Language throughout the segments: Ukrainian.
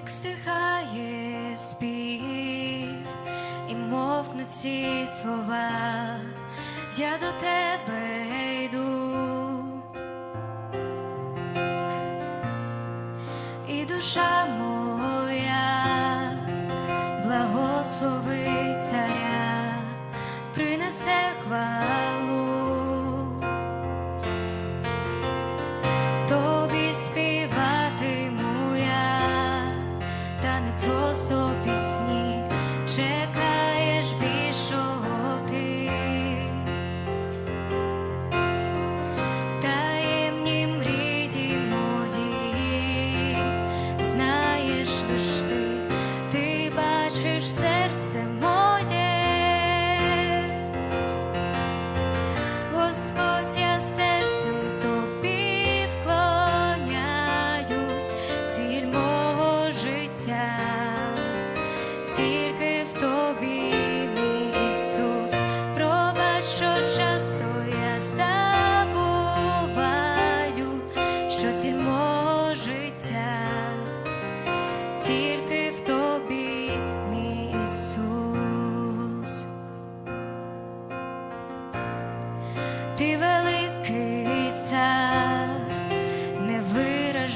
як стихає спів, і мовкнуть ці слова, я до тебе йду, і душа моя просто пісні,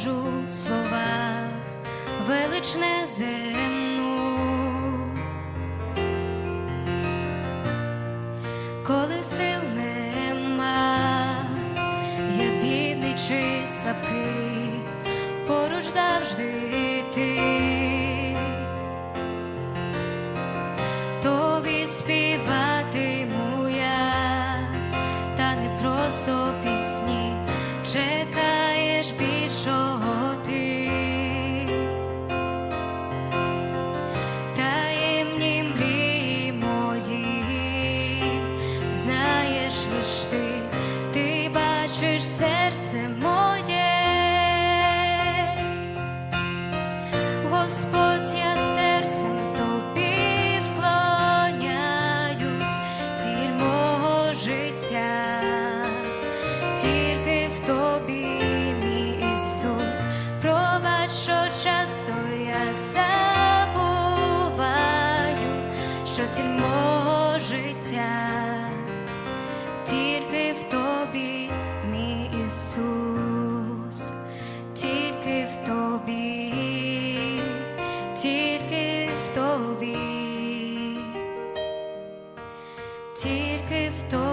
виражу в словах велич неземну. Коли сил нема, я бідний чи слабкий, поруч завжди ти. Тобі співатиму я, та не просто пісні, чекаєш ти. Таємні знаєш лиш ти, ти бачиш серце моє. Господь, я серцем тобі вклоняюсь, ціль мого життя, щастя мого життя, тільки в тобі, мій Ісус, тільки в тобі, тільки в тобі, тільки в тобі.